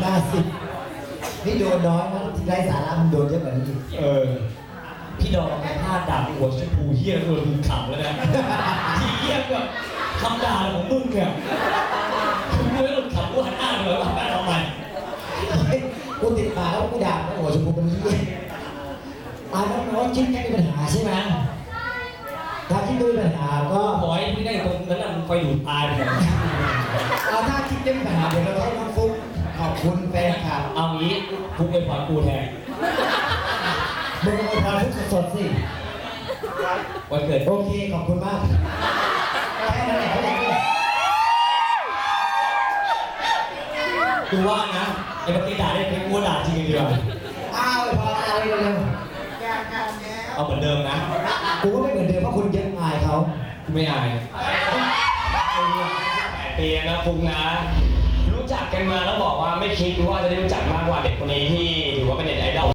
หน้าสิบนี่โดนน้อยนะที่ไร้สาระมันโดนเยอะกว่านี้อีกเออ พี่ดองพลาดด่าหัวชมพูเฮียตัวมึงขำแล้วนะที่เฮียแบบคำด่าของมึงเนี่ยคือมึงไม่ต้องขำกูหันหน้าเลยว่าทำไมเฮ้ยกูติดปากแล้วกูด่าไม่โอ้ชมพูเป็นเหี้ยอ่าน้องๆคิดแค่มีปัญหาใช่ไหมถ้าคิดไม่มีปัญหาก็ขอให้พี่ได้ตรงนั้นน่ะมึงไปดูดตายไปเลยเอาถ้าคิดไม่มีปัญหาเดี๋ยวเราให้น้องฟุ๊กขอบ คุณแฟนคลับเอางี้ทุกไปพรกูแทนมึงเอาพอฟุ๊กสดๆสิวันเกิดโอเคขอบคุณมากแค่นั้นแหละแค่นั้นแหละกูว่านะไอ้เมื่อกี้ด่าได้เป็นกูด่าจริงดีกว่าอ้าวพอเอาเร็วเอาเหมือนเดิมนะๆกูก็ไม่เหมือนเดิมเพราะคุณเยอะอายเขากูไม่อายแปดปีนะฟุงนะ จักกันมาแล้วบอกว่าไม่คิดว่าจะได้รู้จักมากกว่าเด็กคนนี้ที่ถือว่าเป็นเด็กไอดอล